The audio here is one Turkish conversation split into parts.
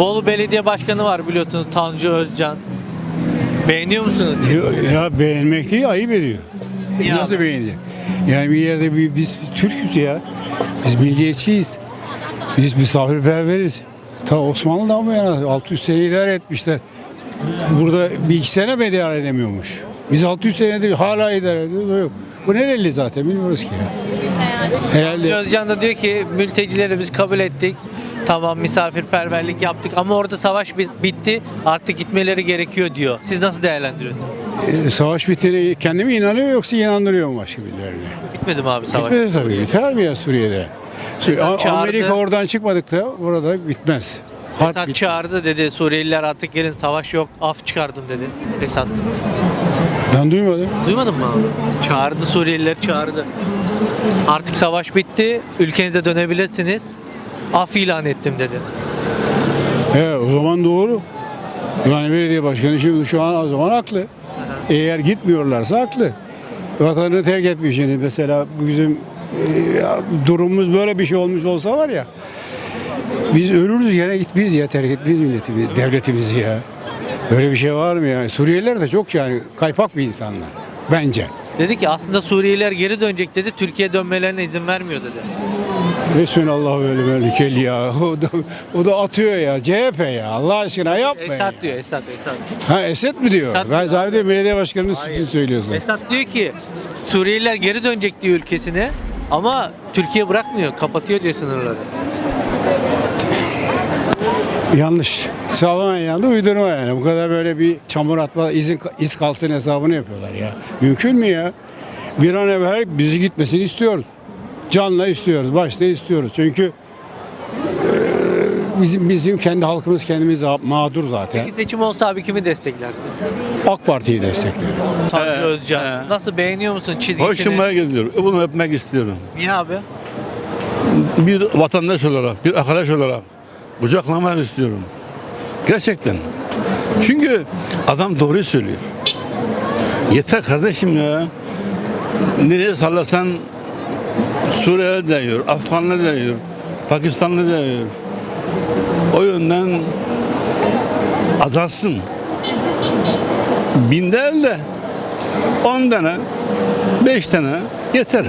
Bolu Belediye Başkanı var biliyorsunuz Tanju Özcan. Beğeniyor musunuz? Ya, ya beğenmek değil ayıp ediyor. Niye Nasıl abi? beğenecek? Yani bir yerde bir, biz Türk'üz ya. Biz milliyetçiyiz. Biz misafirperveriz. Ta Osmanlı'dan bu yana 600 sene idare etmişler. Burada bir iki sene mi idare edemiyormuş? Biz 600 senedir hala idare ediyoruz. Yok. Bu nereli zaten bilmiyoruz ki ya. Herhalde Özcan da diyor ki mültecileri biz kabul ettik. Tamam misafirperverlik yaptık ama orada savaş bit- bitti artık gitmeleri gerekiyor diyor. Siz nasıl değerlendiriyorsunuz? e, savaş bittiğine kendi mi inanıyor yoksa inandırıyor mu başka birilerini? Bitmedi mi abi savaş? Bitmedi tabii. Biter mi ya Suriye'de? Suriye- Esad çağırdı. Amerika oradan çıkmadık da burada bitmez. Harp Esad bit- çağırdı dedi Suriyeliler artık gelin savaş yok af çıkardım dedi Esad. Ben duymadım. Duymadın mı abi? Çağırdı Suriyeliler çağırdı. Artık savaş bitti ülkenize dönebilirsiniz. Af ilan ettim dedi. He, o zaman doğru. Yani belediye başkanı şimdi şu an o zaman haklı. Eğer gitmiyorlarsa haklı. Vatanını terk etmiş yani mesela bizim e, ya, durumumuz böyle bir şey olmuş olsa var ya biz ölürüz yine gitmeyiz ya terk etmeyiz milletimizi, devletimizi ya. Böyle bir şey var mı yani? Suriyeliler de çok yani kaypak bir insanlar bence. Dedi ki aslında Suriyeliler geri dönecek dedi. Türkiye dönmelerine izin vermiyor dedi. Böyle melikeli ya. O da, o da atıyor ya. CHP ya. Allah aşkına yapmayın. Esad ya. diyor Esad Esad. Ha Esed mi diyor? Esed ben diyor. zannediyorum belediye başkanının suçunu söylüyorsun. Esad diyor ki Suriyeliler geri dönecek diyor ülkesine ama Türkiye bırakmıyor. Kapatıyor diyor sınırları. Yanlış. Tamamen yanlış uydurma yani. Bu kadar böyle bir çamur atma, izin, iz kalsın hesabını yapıyorlar ya. Mümkün mü ya? Bir an evvel bizi gitmesini istiyoruz. Canla istiyoruz, başta istiyoruz. Çünkü e, bizim bizim kendi halkımız kendimiz mağdur zaten. Peki seçim olsa abi kimi desteklersin? AK Parti'yi desteklerim. Tanju Özcan. Nasıl beğeniyor musun çizgisini? Hoşuma gidiyor. Bunu öpmek istiyorum. Niye abi? Bir vatandaş olarak, bir arkadaş olarak kucaklamak istiyorum. Gerçekten. Çünkü adam doğruyu söylüyor. Yeter kardeşim ya. Nereye sallasan Suriye değiyor, Afganlı değiyor, Pakistanlı değiyor. O yönden azalsın. Bin değil de on tane, beş tane yeter.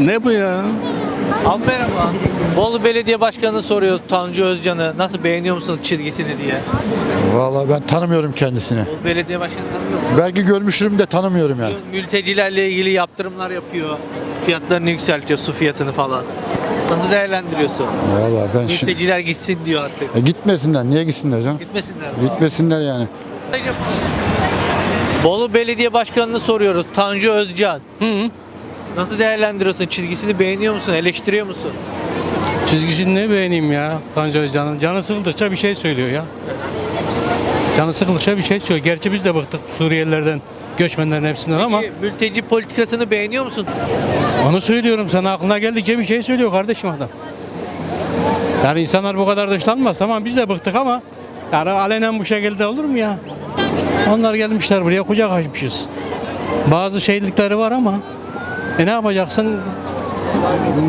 Ne bu ya? Abi merhaba. Bolu Belediye Başkanı soruyor Tanju Özcan'ı. Nasıl beğeniyor musunuz çizgisini diye. Vallahi ben tanımıyorum kendisini. Bolu Belediye Başkanı tanımıyor musun? Belki görmüştüm de tanımıyorum yani. Mültecilerle ilgili yaptırımlar yapıyor. Fiyatlarını yükseltiyor, su fiyatını falan. Nasıl değerlendiriyorsun? Vallahi ben şimdi... Mülteciler gitsin diyor artık. E gitmesinler. Niye gitsinler canım? Gitmesinler. Gitmesinler yani. Bolu Belediye Başkanı'nı soruyoruz. Tanju Özcan. Nasıl değerlendiriyorsun? Çizgisini beğeniyor musun? Eleştiriyor musun? Çizgisini ne beğeneyim ya Tanju Özcan'ın. Canı sıkıldıkça bir şey söylüyor ya. Canı sıkıldıkça bir şey söylüyor. Gerçi biz de bıktık Suriyelilerden, göçmenlerin hepsinden ama Peki, Mülteci politikasını beğeniyor musun? onu söylüyorum sana aklına geldikçe bir şey söylüyor kardeşim adam. Yani insanlar bu kadar dışlanmaz. Tamam biz de bıktık ama yani alenen bu şekilde olur mu ya? Onlar gelmişler buraya kucak açmışız. Bazı şeylikleri var ama e ne yapacaksın?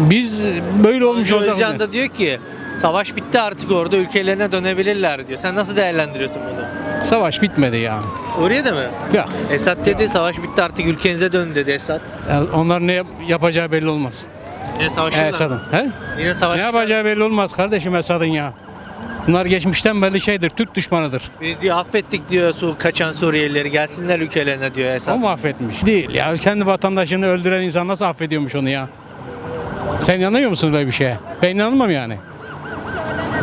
Biz böyle olmuş olacak. Özcan da diyor ki savaş bitti artık orada ülkelerine dönebilirler diyor. Sen nasıl değerlendiriyorsun bunu? Savaş bitmedi ya. Oraya da mı? Ya Esad dedi savaş bitti artık ülkenize dönün dedi Esad. yani onların ne yap- yapacağı belli olmaz. Yine savaşırlar. Esad'ın. He? Yine savaş Ne çıkar. yapacağı belli olmaz kardeşim Esad'ın ya. Bunlar geçmişten belli şeydir. Türk düşmanıdır. Biz diyor affettik diyor su kaçan Suriyelileri gelsinler ülkelerine diyor Esad. O mu affetmiş? Değil ya. Kendi vatandaşını öldüren insan nasıl affediyormuş onu ya? Sen inanıyor musun böyle bir şeye? Ben inanmam yani.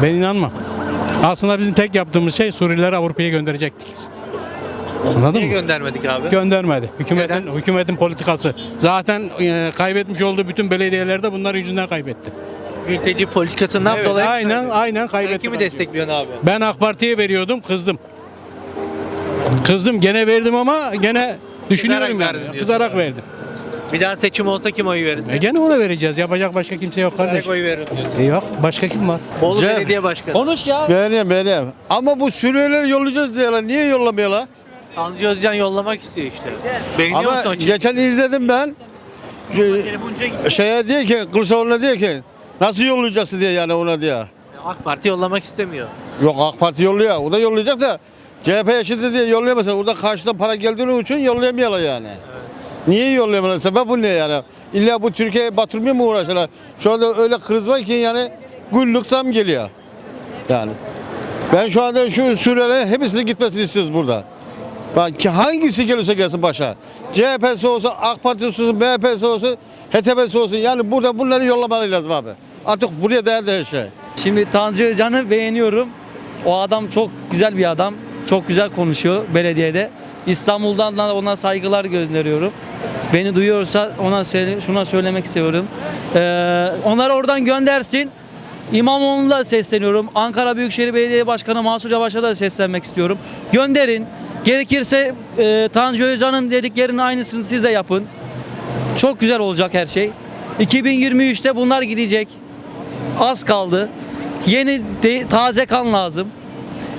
Ben inanmam. Aslında bizim tek yaptığımız şey Suriyelileri Avrupa'ya gönderecektik biz. Anladın Niye mı? göndermedik abi? Göndermedi. Hükümetin hükümetin politikası. Zaten e, kaybetmiş olduğu bütün belediyelerde bunlar yüzünden kaybetti. Mülteci politikasından Evet, dolayı. aynen aynen Sen kaybetti. kimi destekliyorsun abi? Ben AK Parti'ye veriyordum, kızdım. Kızdım gene verdim ama gene düşünüyorum Kızarak yani. diyorsun Kızarak abi. verdim. Bir daha seçim olsa kim oy verirsin? E gene ona vereceğiz. Yapacak başka kimse yok Kızarak kardeş. oy veririm diyorsun. E yok. Başka kim var? Bolu Cem. Belediye Başkanı. Konuş ya. Beğeniyorum beğeniyorum. Ama bu Suriyelileri yollayacağız diyorlar. Niye yollamıyorlar? Tanju Özcan yollamak istiyor işte. Beğeniyor musun o Ama çizgiyi? geçen izledim ben. Şeye diyor ki Kılıçdaroğlu'na diyor ki nasıl yollayacaksın diye yani ona diye. AK Parti yollamak istemiyor. Yok AK Parti yolluyor. O da yollayacak da CHP eşitli diye yollayamasa orada karşıda para geldiği için yollayamayalım yani. Niye yollayamıyorlar? Sebep bu ne yani? İlla bu Türkiye'yi batırmaya mı uğraşıyorlar? Şu anda öyle kriz var ki yani güllük zam geliyor. Yani. Ben şu anda şu Suriyelere hepsinin gitmesini istiyoruz burada. Bak ki hangisi gelirse gelsin başa. CHP'si olsun, AK Partisi olsun, MHP'si olsun, HDP'si olsun. Yani burada bunları yollamaları lazım abi. Artık buraya değerli her şey. Şimdi Tanju Özcan'ı beğeniyorum. O adam çok güzel bir adam. Çok güzel konuşuyor belediyede. İstanbul'dan da ona saygılar gönderiyorum. Beni duyuyorsa ona söyle, şuna söylemek istiyorum. Ee, onları oradan göndersin. İmamoğlu'na sesleniyorum. Ankara Büyükşehir Belediye Başkanı Mansur Yavaş'a da seslenmek istiyorum. Gönderin. Gerekirse e, Tanju Özcan'ın dediklerinin aynısını siz de yapın. Çok güzel olacak her şey. 2023'te bunlar gidecek. Az kaldı. Yeni de- taze kan lazım.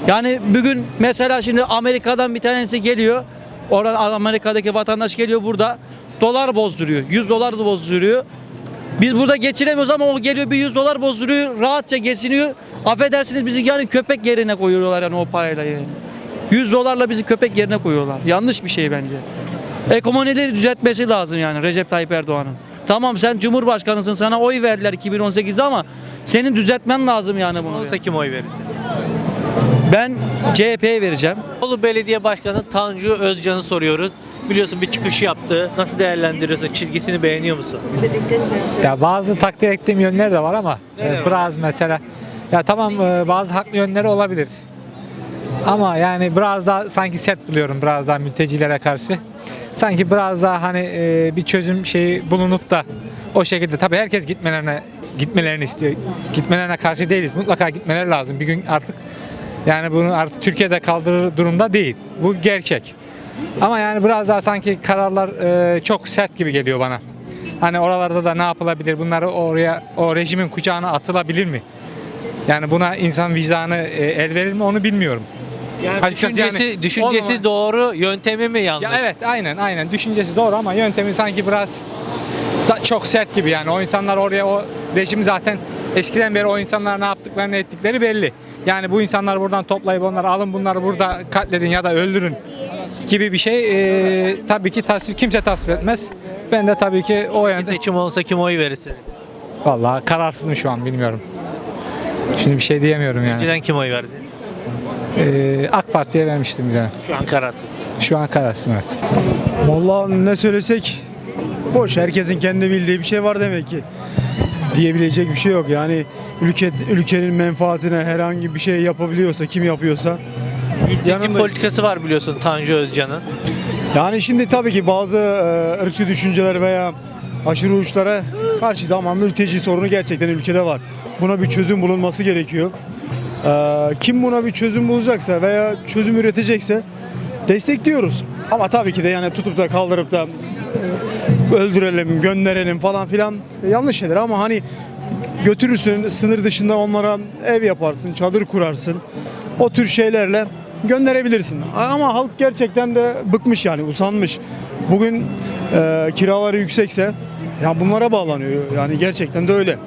Yani bugün mesela şimdi Amerika'dan bir tanesi geliyor. Oradan Amerika'daki vatandaş geliyor burada dolar bozduruyor. 100 dolar da bozduruyor. Biz burada geçiremiyoruz ama o geliyor bir 100 dolar bozduruyor. Rahatça geçiniyor. Affedersiniz bizi yani köpek yerine koyuyorlar yani o parayla yani. 100 dolarla bizi köpek yerine koyuyorlar. Yanlış bir şey bence. Ekonomileri düzeltmesi lazım yani Recep Tayyip Erdoğan'ın. Tamam sen Cumhurbaşkanısın sana oy verdiler 2018'de ama senin düzeltmen lazım yani bunu. Olsa kim oy verir? Ben CHP'ye vereceğim. Bolu Belediye Başkanı Tanju Özcan'ı soruyoruz. Biliyorsun bir çıkış yaptı. Nasıl değerlendiriyorsun? Çizgisini beğeniyor musun? Ya bazı takdir ettiğim yönleri de var ama e, biraz mesela ya tamam e, bazı haklı yönleri olabilir. Ama yani biraz daha sanki sert buluyorum biraz daha mültecilere karşı. Sanki biraz daha hani e, bir çözüm şeyi bulunup da o şekilde tabii herkes gitmelerine gitmelerini istiyor. Gitmelerine karşı değiliz. Mutlaka gitmeleri lazım. Bir gün artık yani bunu artık Türkiye'de kaldırır durumda değil. Bu gerçek. Ama yani biraz daha sanki kararlar e, çok sert gibi geliyor bana. Hani oralarda da ne yapılabilir? Bunları oraya o rejimin kucağına atılabilir mi? Yani buna insan vicdanı e, el verir mi onu bilmiyorum. Yani Açıkçası düşüncesi, yani düşüncesi olmama- doğru, yöntemi mi yanlış? Ya evet aynen aynen düşüncesi doğru ama yöntemi sanki biraz da çok sert gibi yani. O insanlar oraya o rejim zaten eskiden beri o insanlar ne yaptıklarını ettikleri belli. Yani bu insanlar buradan toplayıp onları alın bunları burada katledin ya da öldürün gibi bir şey e, tabii ki tasvip kimse tasvip etmez. Ben de tabii ki o Bir yönde seçim olsa kim oy verirsiniz? vallahi kararsızım şu an bilmiyorum. Şimdi bir şey diyemiyorum yani. Önceden kim oy verdi? E, AK Parti'ye vermiştim bir dönem. Şu an kararsız. Şu an kararsızım evet. Vallahi ne söylesek boş. Herkesin kendi bildiği bir şey var demek ki. Diyebilecek bir şey yok. Yani ülke ülkenin menfaatine herhangi bir şey yapabiliyorsa, kim yapıyorsa Mülteci Yanındayız. politikası var biliyorsun Tanju Özcan'ın. Yani şimdi tabii ki bazı e, ırkçı düşünceler veya aşırı uçlara karşıyız ama mülteci sorunu gerçekten ülkede var. Buna bir çözüm bulunması gerekiyor. E, kim buna bir çözüm bulacaksa veya çözüm üretecekse destekliyoruz. Ama tabii ki de yani tutup da kaldırıp da e, öldürelim, gönderelim falan filan yanlış şeyler ama hani götürürsün sınır dışında onlara ev yaparsın, çadır kurarsın. O tür şeylerle gönderebilirsin. Ama halk gerçekten de bıkmış yani usanmış. Bugün e, kiraları yüksekse ya bunlara bağlanıyor. Yani gerçekten de öyle.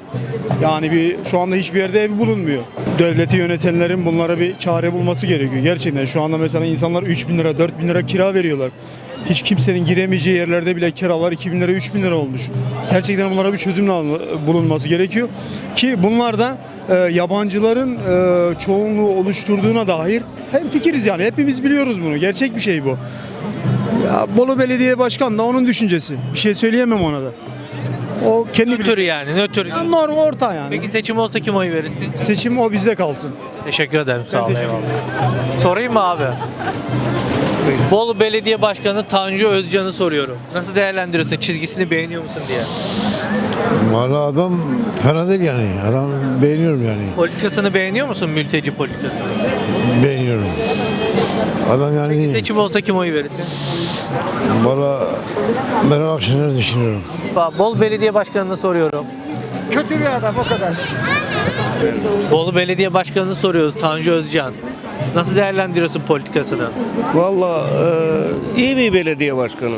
Yani bir şu anda hiçbir yerde ev bulunmuyor. Devleti yönetenlerin bunlara bir çare bulması gerekiyor. Gerçekten şu anda mesela insanlar 3 bin lira 4 bin lira kira veriyorlar. Hiç kimsenin giremeyeceği yerlerde bile kiralar 2 bin lira 3 bin lira olmuş. Gerçekten bunlara bir çözüm bulunması gerekiyor. Ki bunlar da e, yabancıların e, çoğunluğu oluşturduğuna dair hem fikiriz yani hepimiz biliyoruz bunu. Gerçek bir şey bu. Ya Bolu Belediye Başkanı da onun düşüncesi. Bir şey söyleyemem ona da. O kendi Nötr yani, nötr. Ya norm orta yani. Peki seçim olsa kim oy verirsin? Seçim o bizde kalsın. Teşekkür ederim. Sağ ol. teşekkür eyvallah. Sorayım mı abi? Bolu Belediye Başkanı Tanju Özcan'ı soruyorum. Nasıl değerlendiriyorsun? Çizgisini beğeniyor musun diye. Valla adam fena değil yani. Adam beğeniyorum yani. Politikasını beğeniyor musun mülteci politikasını? Beğeniyorum. Adam yani Seçim olsa kim oy verirsin? valla Meral Akşener'i düşünüyorum. Bol Belediye Başkanı'nı soruyorum. Kötü bir adam o kadar. Bolu Belediye Başkanı'nı soruyoruz Tanju Özcan. Nasıl değerlendiriyorsun politikasını? Valla e, iyi bir belediye başkanı.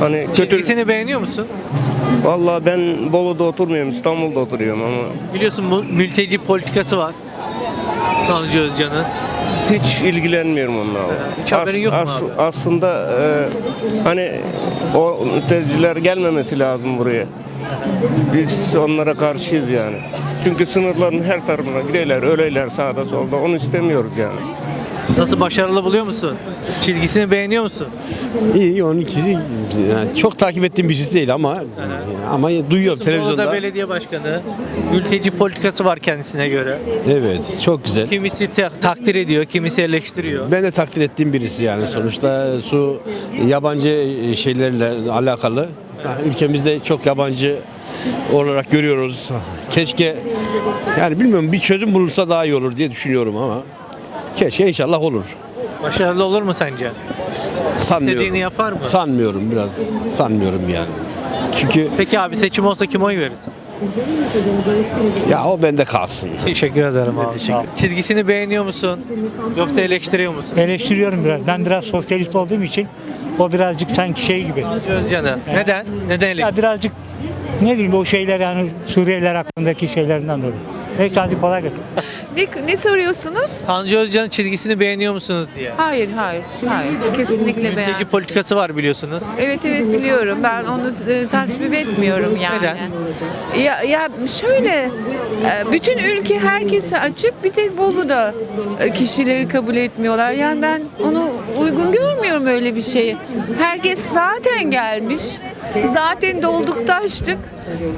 Hani kötü Çizgisini beğeniyor musun? Vallahi ben Bolu'da oturmuyorum, İstanbul'da oturuyorum ama Biliyorsun bu mülteci politikası var. Tanju Özcan'ın. Hiç ilgilenmiyorum onunla. Hiç haberin yok mu abi? Aslında e, hani o mülteciler gelmemesi lazım buraya. Biz onlara karşıyız yani. Çünkü sınırların her tarafına gireyler, öleyler sağda solda. Onu istemiyoruz yani. Nasıl başarılı buluyor musun? Çizgisini beğeniyor musun? İyi onun ikisi yani çok takip ettiğim birisi değil ama ama duyuyorum televizyonda. belediye başkanı. Mülteci politikası var kendisine göre. Evet çok güzel. Kimisi te- takdir ediyor, kimisi eleştiriyor. Ben de takdir ettiğim birisi yani sonuçta su yabancı şeylerle alakalı. Ülkemizde çok yabancı olarak görüyoruz. Keşke yani bilmiyorum bir çözüm bulunsa daha iyi olur diye düşünüyorum ama keşke inşallah olur. Başarılı olur mu sence? Sanmıyorum. İstediğini yapar mı? Sanmıyorum biraz. Sanmıyorum yani. Çünkü Peki abi seçim olsa kim oy verir? ya o bende kalsın. Teşekkür ederim abi. teşekkür ol. Çizgisini beğeniyor musun? Yoksa eleştiriyor musun? Eleştiriyorum biraz. Ben biraz sosyalist olduğum için o birazcık sanki şey gibi. Özcan'ı. Neden? Neden eleştiriyor? Ya birazcık ne bileyim o şeyler yani Suriyeliler hakkındaki şeylerinden dolayı. Neyse hadi kolay gelsin. Ne, ne soruyorsunuz? Tanju Özcan'ın çizgisini beğeniyor musunuz diye. Hayır, hayır, hayır. Kesinlikle beğen. Mülteci politikası var biliyorsunuz. Evet evet biliyorum. Ben onu e, tasvip etmiyorum yani. Neden? Ya, ya şöyle e, bütün ülke herkese açık bir tek Bolu'da e, kişileri kabul etmiyorlar. Yani ben onu uygun görmüyorum öyle bir şeyi. Herkes zaten gelmiş. Zaten dolduk taştık.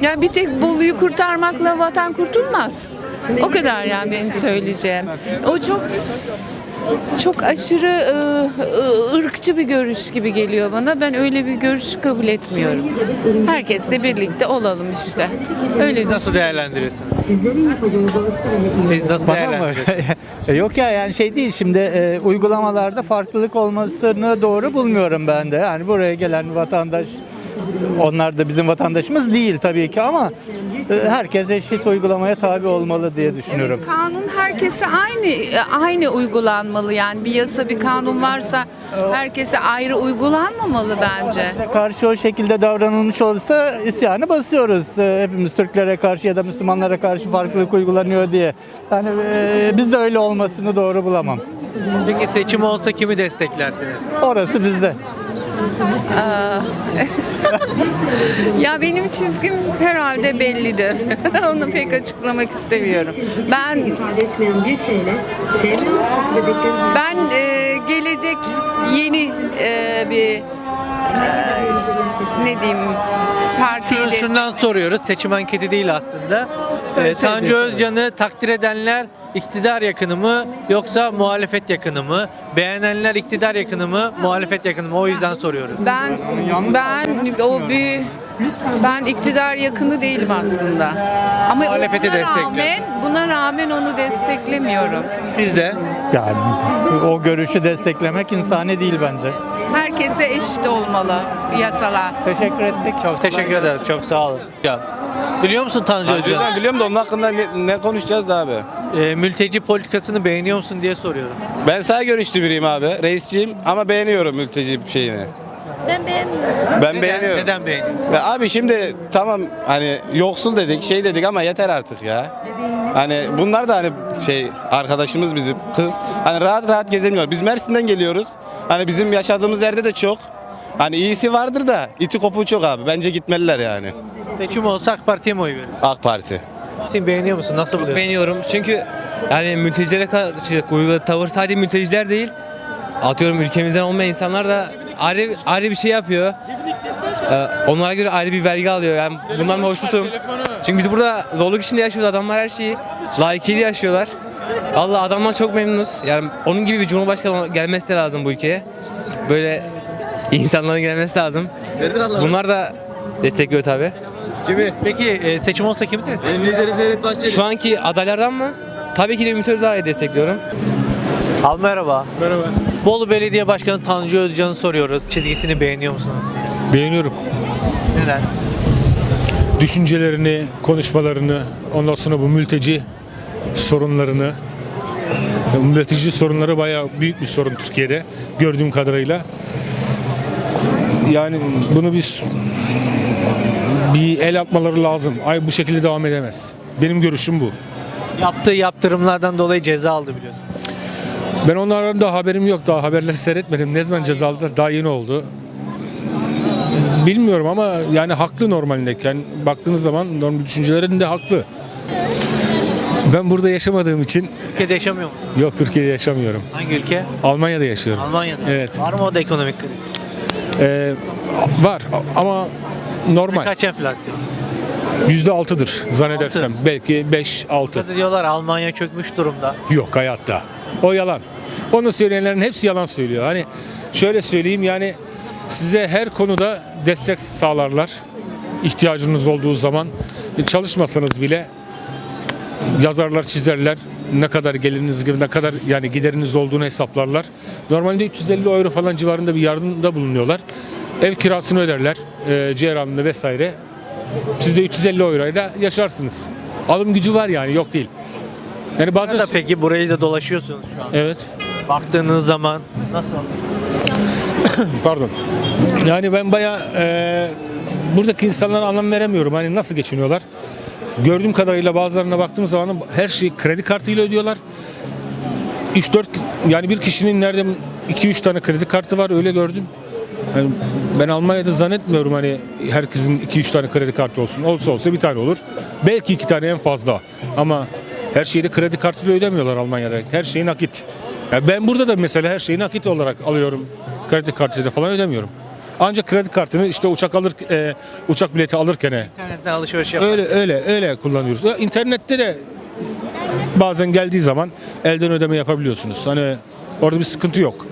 Yani bir tek Bolu'yu kurtarmakla vatan kurtulmaz. O kadar yani benim söyleyeceğim. O çok çok aşırı e, e, ırkçı bir görüş gibi geliyor bana. Ben öyle bir görüş kabul etmiyorum. Herkesle birlikte olalım işte. Öyle Nasıl düşün. değerlendiriyorsunuz? Siz nasıl değerlendiriyorsunuz? Yok ya yani şey değil şimdi e, uygulamalarda farklılık olmasını doğru bulmuyorum ben de. Yani buraya gelen vatandaş onlar da bizim vatandaşımız değil tabii ki ama e, herkes eşit uygulamaya tabi olmalı diye düşünüyorum. Kanun herkese aynı e, aynı uygulanmalı yani bir yasa bir kanun varsa herkese ayrı uygulanmamalı bence. Karşı o şekilde davranılmış olsa isyanı basıyoruz. E, Hepimiz Türklere karşı ya da Müslümanlara karşı farklılık uygulanıyor diye. Yani biz de öyle olmasını doğru bulamam. Peki seçim olsa kimi desteklersiniz? Orası bizde. Ya benim çizgim herhalde bellidir. Onu pek açıklamak istemiyorum. Ben ben e, gelecek yeni e, bir e, ne diyeyim partiyi de Şundan soruyoruz. Seçim anketi değil aslında. Ee, Tanju Özcan'ı takdir edenler iktidar yakını mı yoksa muhalefet yakını mı? Beğenenler iktidar yakını mı, muhalefet yakını mı? O yüzden soruyoruz. Ben ben o bir ben iktidar yakını değilim aslında. Ama Muhalefeti buna rağmen buna rağmen onu desteklemiyorum. Siz de Yani o görüşü desteklemek insani değil bence. Herkese eşit olmalı yasalar. Teşekkür ettik. çok teşekkür ederim. Çok sağ olun. Ya, biliyor musun Tanju Özcan? biliyorum da onun hakkında ne, konuşacağız da abi? Ee, mülteci politikasını beğeniyor musun diye soruyorum. Ben sağ görüşlü biriyim abi. Reisçiyim ama beğeniyorum mülteci şeyini. Ben beğenmiyorum. Ben beğeniyorum. Neden beğeniyorsun? Ya abi şimdi tamam hani yoksul dedik şey dedik ama yeter artık ya. Hani bunlar da hani şey arkadaşımız bizim kız. Hani rahat rahat gezemiyor. Biz Mersin'den geliyoruz. Hani bizim yaşadığımız yerde de çok. Hani iyisi vardır da iti kopuğu çok abi. Bence gitmeliler yani. Seçim olsa AK Parti'ye mi oy verir? AK Parti. Sen beğeniyor musun? Nasıl buluyorsun? Beğeniyorum çünkü yani mültecilere karşı uyguladığı tavır sadece mülteciler değil. Atıyorum ülkemizden olmayan insanlar da ayrı, ayrı bir şey yapıyor. Ee, onlara göre ayrı bir vergi alıyor. Yani bundan hoşnutum. Çünkü biz burada zorluk içinde yaşıyoruz. Adamlar her şeyi layıkıyla yaşıyorlar. Allah adamdan çok memnunuz. Yani onun gibi bir cumhurbaşkanı gelmesi de lazım bu ülkeye. Böyle insanların gelmesi lazım. Bunlar da destekliyor tabii. Kimi? Peki e, seçim olsa kimi destekler? Şu anki adaylardan mı? Tabii ki de Ümit Özdağ'ı destekliyorum. Al merhaba. Merhaba. Bolu Belediye Başkanı Tanju Özcan'ı soruyoruz. Çizgisini beğeniyor musunuz? Beğeniyorum. Neden? Düşüncelerini, konuşmalarını, ondan sonra bu mülteci sorunlarını mülteci sorunları bayağı büyük bir sorun Türkiye'de gördüğüm kadarıyla. Yani bunu biz bir el atmaları lazım. Ay bu şekilde devam edemez. Benim görüşüm bu. Yaptığı yaptırımlardan dolayı ceza aldı biliyorsun. Ben onlardan da haberim yok. Daha haberleri seyretmedim. Ne zaman ceza aldılar? Daha yeni oldu. Bilmiyorum ama yani haklı normalindeyken baktığınız zaman normal düşüncelerinde haklı. Ben burada yaşamadığım için Ülkede yaşamıyor musun? yok Türkiye'de yaşamıyorum. Hangi ülke? Almanya'da yaşıyorum. Almanya'da. Evet. Var mı o da ekonomik kriz? Ee, var ama normal. Kaç enflasyon? Yüzde altıdır zannedersem. Belki beş, altı. Burada diyorlar Almanya çökmüş durumda. Yok hayatta. O yalan. Onu söyleyenlerin hepsi yalan söylüyor. Hani şöyle söyleyeyim yani size her konuda destek sağlarlar. İhtiyacınız olduğu zaman çalışmasanız bile yazarlar, çizerler. Ne kadar geliriniz gibi ne kadar yani gideriniz olduğunu hesaplarlar. Normalde 350 euro falan civarında bir yardımda bulunuyorlar. Ev kirasını öderler. E, ceyranını vesaire. Siz de 350 euroyla yaşarsınız. Alım gücü var yani yok değil. Yani bazen Da peki burayı da dolaşıyorsunuz şu an. Evet. Baktığınız zaman nasıl? Pardon. Yani ben bayağı e, buradaki insanlara anlam veremiyorum. Hani nasıl geçiniyorlar? Gördüğüm kadarıyla bazılarına baktığım zaman her şeyi kredi kartıyla ödüyorlar. 3-4 yani bir kişinin nerede 2-3 tane kredi kartı var öyle gördüm. Yani ben Almanya'da zannetmiyorum hani herkesin 2-3 tane kredi kartı olsun. Olsa olsa bir tane olur. Belki iki tane en fazla. Ama her şeyi de kredi kartıyla ödemiyorlar Almanya'da. Her şeyi nakit. Yani ben burada da mesela her şeyi nakit olarak alıyorum. Kredi kartıyla falan ödemiyorum. Ancak kredi kartını işte uçak alır e, uçak bileti alırken İnternetten alışveriş yapar. öyle öyle öyle kullanıyoruz. Ya İnternette de bazen geldiği zaman elden ödeme yapabiliyorsunuz. Hani orada bir sıkıntı yok.